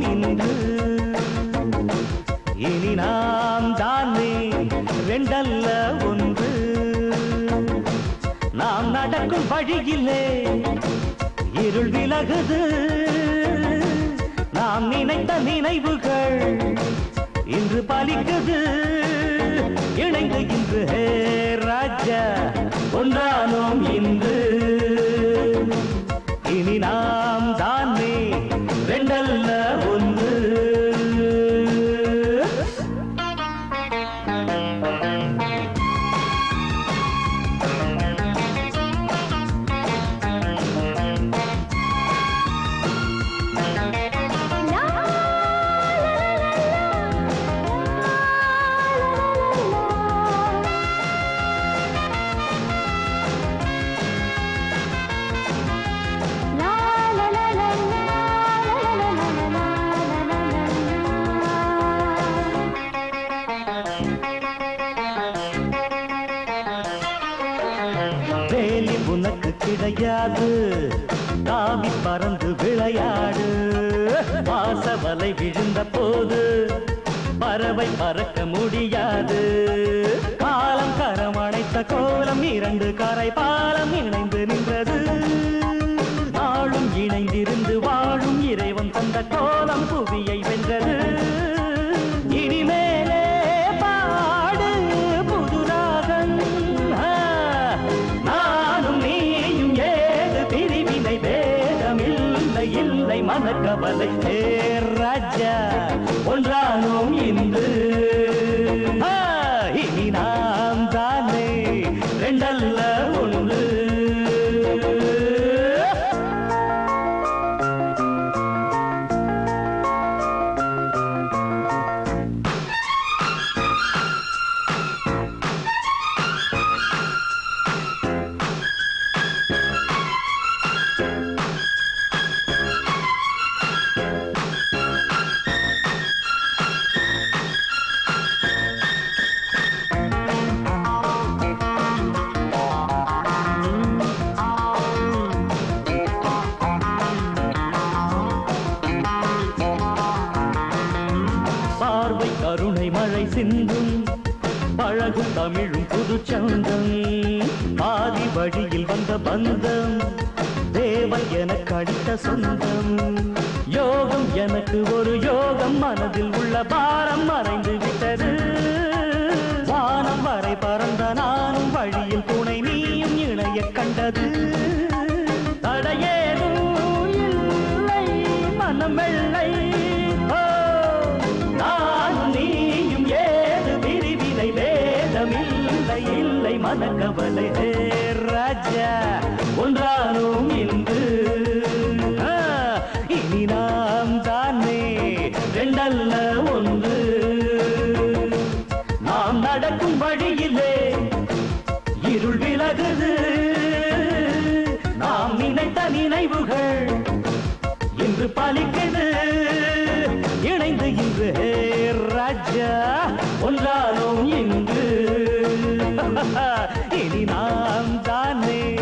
இன்று. இனி நாம் தானே ரெண்டல்ல ஒன்று. நாம் நடக்கும் வழியிலே இருள் விலகுது. நாம் நினைத்த நினைவுகள் இன்று பலிக்குது. இணைந்து இன்று ஹே ராஜா ஒன்றானோம் இன்று. கிடையாது தாவி பறந்து விளையாடு. வாசவலை விழுந்த போது பறவை பறக்க முடியாது. காலம் கரம் அணைத்த கோலம் இரண்டு கரை பாலம் இணைந்து நின்றது. நாளும் இணைந்திருந்து வாழும் இறைவன் தந்த கோலம் புவியை கவலை மனக்கவலை ராஜா ஒன்றானோம் இன்று. இனி நாம் தானே ரெண்டல்ல ஒன்று. கருணை மழை சிந்தும் பழகும் தமிழும் புது சந்தம் ஆதி வழியில் வந்த பந்தம் தேவன் எனக்கு அடித்த சொந்தம். யோகம் எனக்கு ஒரு யோகம் மனதில் உள்ள பாரம் மறைந்து விட்டது. வானம் வரை பறந்த நானும் வழியில் துணை நீயும் இணைய கண்டது. தடையேதும் இல்லை மனம் மன கவலை ராஜா ஒன்றானோம் இன்று. இனி நாம் தானே ரெண்டல்ல ஒன்று. நாம் நடக்கும் வழியிலே இருள் விலகுது. நாம் நினைத்த நினைவுகள் இன்று பலிக்குது இனி நாம் தானே ரெண்டல்ல ஒன்று